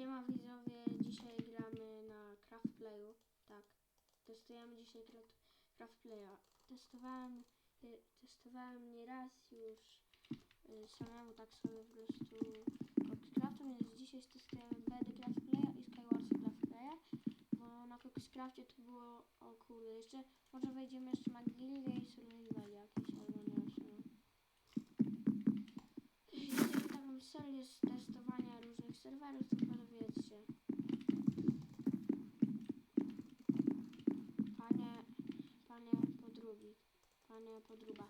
Siema widzowie, dzisiaj gramy na Craft Playu. Tak, testujemy dzisiaj Craft- Craft Playa. Testowałem, y, testowałem nie raz już y, samemu tak sobie po prostu Coxcraftem, więc dzisiaj testujemy BD Craft Playa i Skywarsy Craft Playa. Bo na Coxcrafcie to było, o kurde, jeszcze może wejdziemy jeszcze na Gildię i Survival jakiś, albo nie wiem. Serię z testowania różnych serwerów, to powiedzcie. Panie, panie podrubi, panie podruba.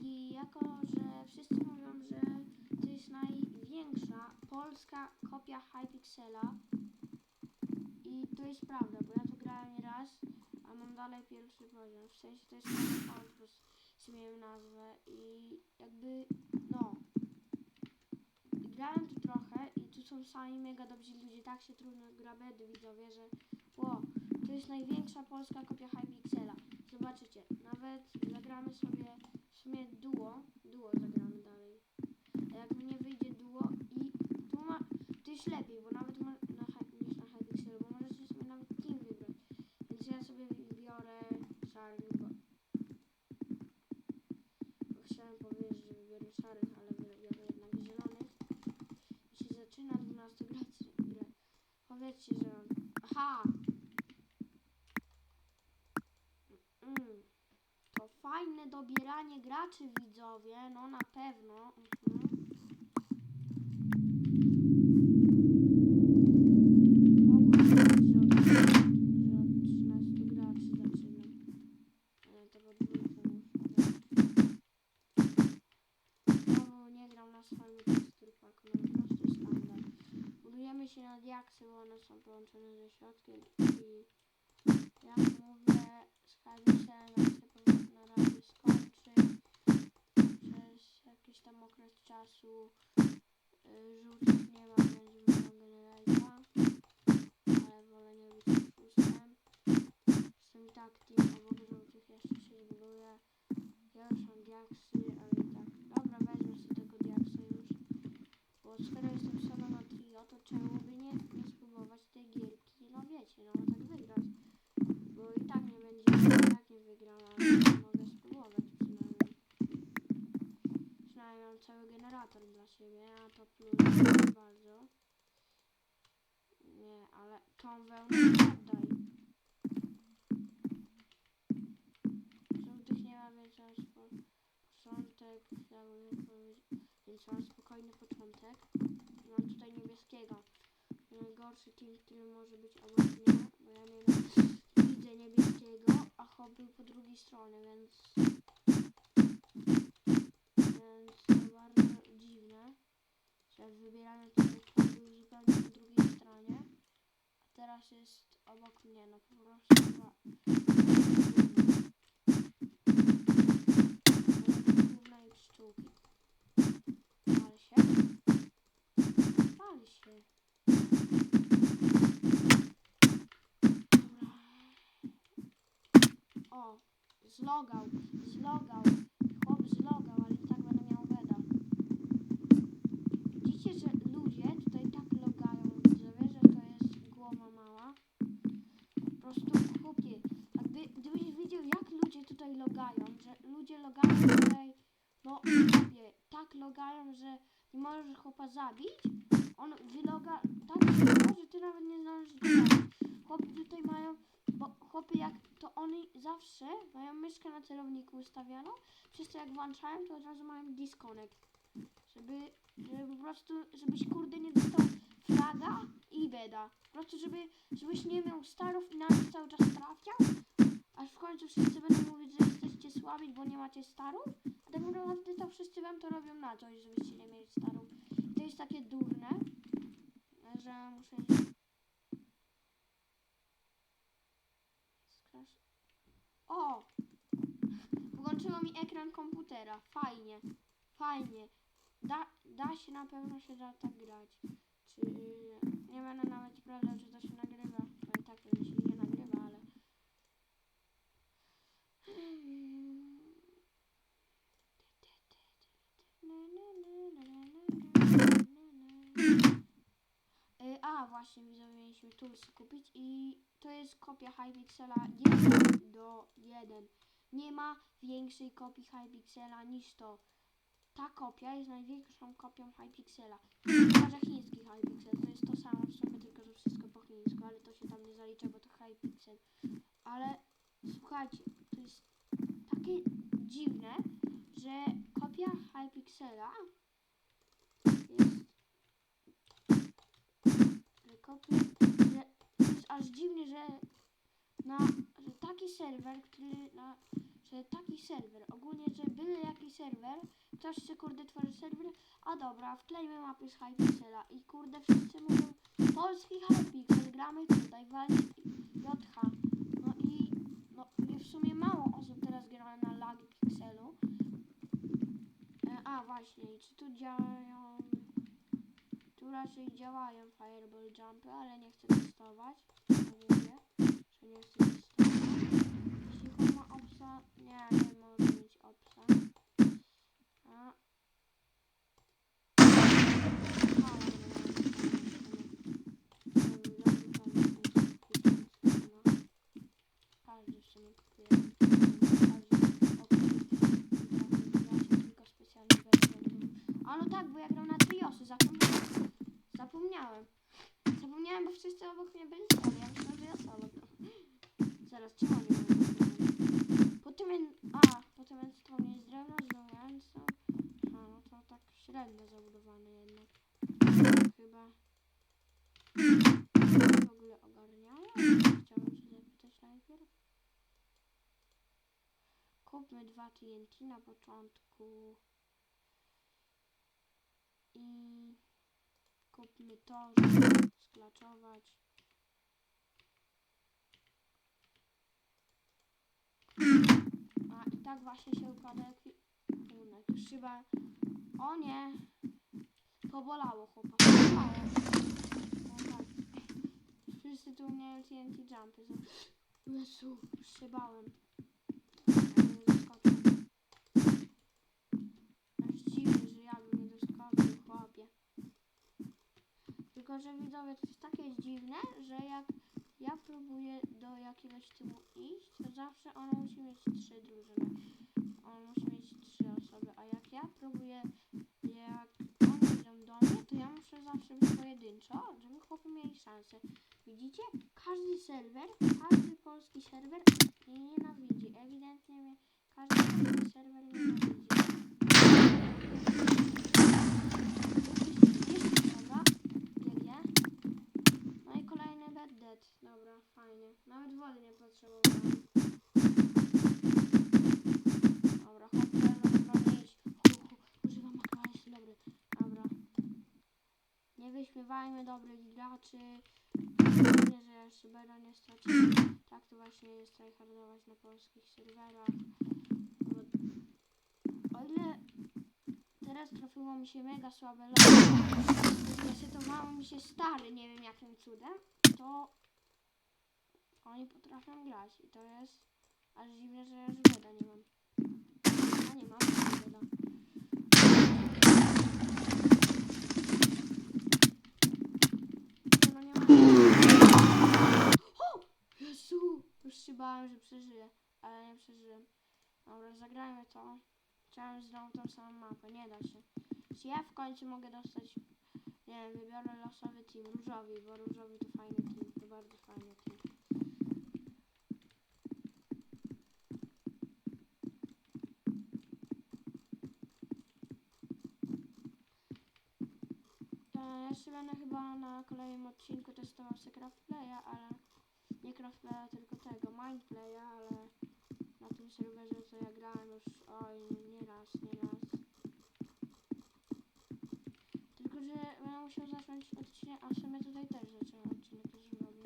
I jako, że wszyscy mówią, że to jest największa polska kopia Hypixela i to jest prawda, bo ja to grałem raz, a mam dalej pierwszy poziom. W sensie to jest plus zmieniłem nazwę i jakby, no, grałem tu trochę i tu są sami mega dobrzy ludzie, tak się trudno gra bedy widzowie, że ło, to jest największa polska kopia Hypixela. Zobaczycie, nawet zagramy sobie w sumie duo, duo zagramy dalej. A jak mi nie wyjdzie duo tu jest lepiej, bo nawet ma, na, niż na Hypixelu, bo możecie sobie nawet team wybrać. Więc ja sobie wybiorę szarych, bo, bo chciałem powiedzieć, że wybiorę szarych, ale wybiorę jednak zielonych. I się zaczyna 12 grać grę. Powiedzcie, że. Aha! Mm. To fajne dobieranie graczy widzowie, no na pewno. Mhm. Mogło być, że od, że od 13 graczy zaczynam. E, To po dwójce muszę Znowu nie gram na swoim teksturpaku, no po prostu standard. Budujemy się na bo one są połączone ze środkiem i jak mówię, nam się powinno na razie skończyć przez jakiś tam okres czasu. Y, Żółtych nie ma, będziemy miał generalka, ale wolę nie być oszustem. Jestem i tak team obok żółtych, jeszcze się zbuduje. Ja już mam diaksy, ale i tak. Dobra, wezmę sobie tego diaksa już. Bo skoro jestem solo na trio, to czemu by nie, nie spróbować tej gierki? No wiecie, no tak wygrać. Bo i tak nie będzie, i tak nie wygram, ale mogę spróbować przynajmniej. Przynajmniej mam generator dla siebie, a to plus bardzo. Nie, ale tą wełnę oddaj. Ma, więc mam spo, początek, więc mam spokojny początek. Mam tutaj niebieskiego. Najgorszy team, który może być obok mnie, bo ja nie widzę niebieskiego, a hop był po drugiej stronie, więc więc bardzo że wybieramy był zupełnie po drugiej stronie, a teraz jest obok mnie, no po prostu chyba Gówna i pszczółki. Pal się. Pal się. Dobra. O, zlogał, zlogał. Chłop zlogał, ale i tak będę miał beda. Widzicie, że ludzie tutaj tak logają, widzowie, że to jest głowa mała. Po prostu chłopie, jakby gdybyś widział jak ludzie tutaj logają, że ludzie logają tutaj, no chłopie, tak logają, że nie możesz chłopa zabić, on wyloga tak szybko, że ty nawet nie zdążysz zabić. Chłopy tutaj mają, bo chłopy jak to oni zawsze mają myszkę na celowniku ustawioną, przez to jak włączają, to od razu mają disconnect. Żeby, żeby po prostu, żebyś kurde nie dostał flaga i beda. Po prostu, żeby, żebyś nie miał starów i nas cały czas trafiał, aż w końcu wszyscy będą mówić, że nie macie starów, a tak naprawdę to wszyscy wam to robią na coś, żebyście nie mieli starów. To jest takie durne, że muszę... O! Włączyło mi ekran komputera. Fajnie. Fajnie. Da, da się, na pewno się da tak grać. Czy nie będę nawet sprawdzał, czy to się nagrywa. Bo tak pewnie się nie nagrywa, ale. Y, A, właśnie widzowie, mieliśmy Toolsy kupić i to jest kopia Hypixela 1 do 1. Nie ma większej kopii Hypixela niż to. Ta kopia jest największą kopią Hypixela. Chyba, że chiński Hypixel to jest to samo w sumie, tylko że wszystko po chińsku, ale to się tam nie zalicza, bo to Hypixel. Ale słuchajcie, to jest takie dziwne, że kopia Hypixela jest kopie, że jest aż dziwnie, że na że taki serwer, który na że taki serwer, ogólnie, że byle jaki serwer, ktoś chce kurde tworzy serwer, a dobra, wklejmy mapy z Hypixela i kurde wszyscy mówią polski Hypixel, gramy tutaj, walić JH. No i no w sumie mało osób teraz gra na lagi Pixelu. E, A właśnie, czy tu działają tu raczej działają Fireball Jumpy, ale nie chcę testować. To mówię, że nie chcę testować. Jeśli on ma opsa, nie, nie może mieć opsa. A. Mała, Każdy w sumie kupuje. Każdy opcję. tylko specjalnie wersję. A no tak, bo ja gram na triosy. Zapomniałem, bo wszyscy obok mnie byli solo. Ja myślałem, że ja gram. Zaraz, czemu nie mam Potem. A, potem jest stronie jest drewno. A, no to tak średnio zabudowane jednak. Chyba... w ogóle ogarniają? Chciałbym się zapytać najpierw. Kupmy dwa TNT na początku. I kupmy to, żeby sklaczować. A i tak właśnie się układa ekwipunek. Chyba... O nie! Pobolało chłopak. Pobolało. Wszyscy tu umieją TNT jumpy. Jezu, już się bałem. Ja nie doskoczę. Aż dziwne, że ja bym nie doskoczył, chłopie. Tylko, że widzowie, to jest takie dziwne, że jak ja próbuję do jakiegoś tymu iść, to zawsze ono musi mieć trzy drużyny. On musi mieć trzy osoby, a jak ja próbuję, jak oni idą do mnie, to ja muszę zawsze być pojedynczo, żeby chłopy mieli szansę. Widzicie? Każdy serwer, każdy polski serwer mnie nienawidzi. Ewidentnie mnie każdy polski serwer nienawidzi. Dobra, GG. No i kolejny bed dead. Dobra, fajnie. Nawet wody nie potrzebowałem. Dobra, hop, dobra, hu, używam makroalsy, dobry. Dobra. Nie wyśmiewajmy dobrych graczy. Nie, że beda nie straciłem. Tak to właśnie jest tryhardować na polskich serwerach. O ile teraz trafiło mi się mega słabe logo, resetowało mi się stary, nie wiem jakim cudem, to oni potrafią grać i to jest aż dziwne, że beda nie mam. A nie mam beda. No nie mam. O! Jezu! Już się bałem, że przeżyję, ale nie przeżyłem. Dobra, zagrajmy to. Chciałem znowu tą samą mapę, nie da się. Czy ja w końcu mogę dostać, nie wybiorę losowy team, różowy, bo różowy to fajny team, to bardzo fajny team. E, Jeszcze będę chyba na kolejnym odcinku testował sobie Craftplaya, ale nie Craftplaya, tylko tego, Mindplaya, ale na tym serwerze co ja grałem już, oj, nie raz, nie raz. Tylko, że będę odcinek, a w sumie tutaj też zacząłem odcinek już robić.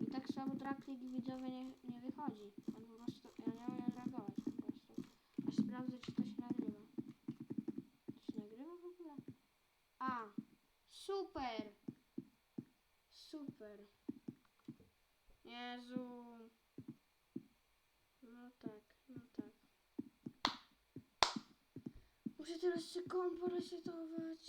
I tak słabo Draklik widzowie nie, nie wychodzi. On po prostu, ja nie umiem reagować po prostu. Aż sprawdzę, czy to się nagrywa. To się nagrywa w ogóle? A, super! Super. Jezu. No tak, no tak. Muszę teraz jeszcze kompo resetować.